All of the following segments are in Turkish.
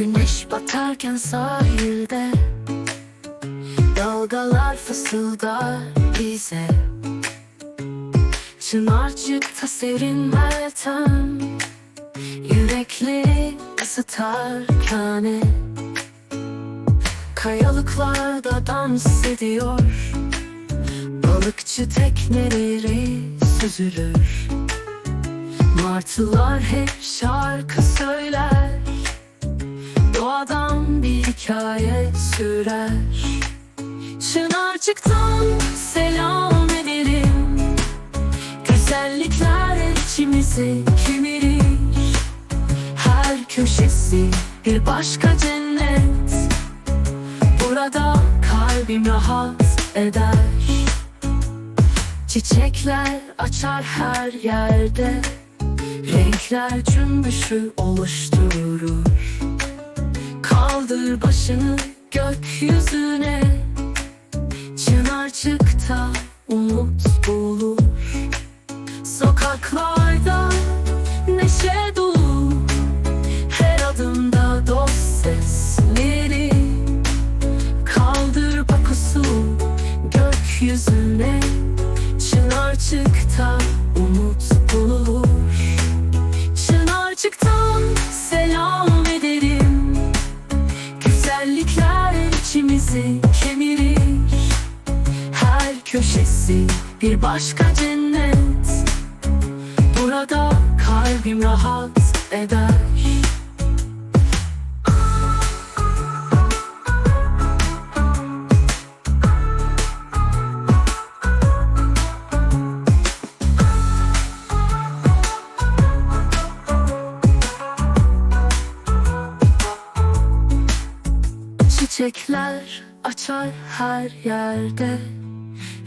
Güneş batarken sahilde Dalgalar fısıldar bize. Çınarcıkta serin meltem Yürekleri ısıtarken Kayalıklarda dans ediyor Balıkçı tekneleri süzülür. Martılar hep şarkı söyler hikaye sürer. Çınarcıktan selam ederim. Güzellikler içimizi kemirir Her köşesi bir başka cennet. Burada kalbim rahat eder. Çiçekler açar her yerde. Renkler cümbüşü oluşturur Kaldır başını gökyüzüne. Çınarcıkta umut bulur içimizi kemirir. Her köşesi bir başka cennet. Burada kalbim rahat eder Çiçekler açar her yerde.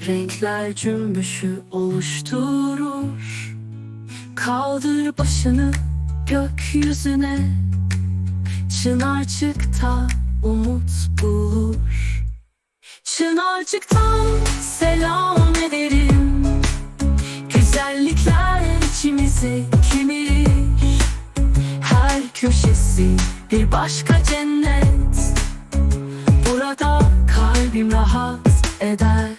Renkler cümbüşü oluşturur. Kaldır başını gökyüzüne. Çınarcıkta umut bulur. Çınarcıktan selam ederim. Güzellikler içimizi kemirir. Her köşesi bir başka cennet kalbim rahat eder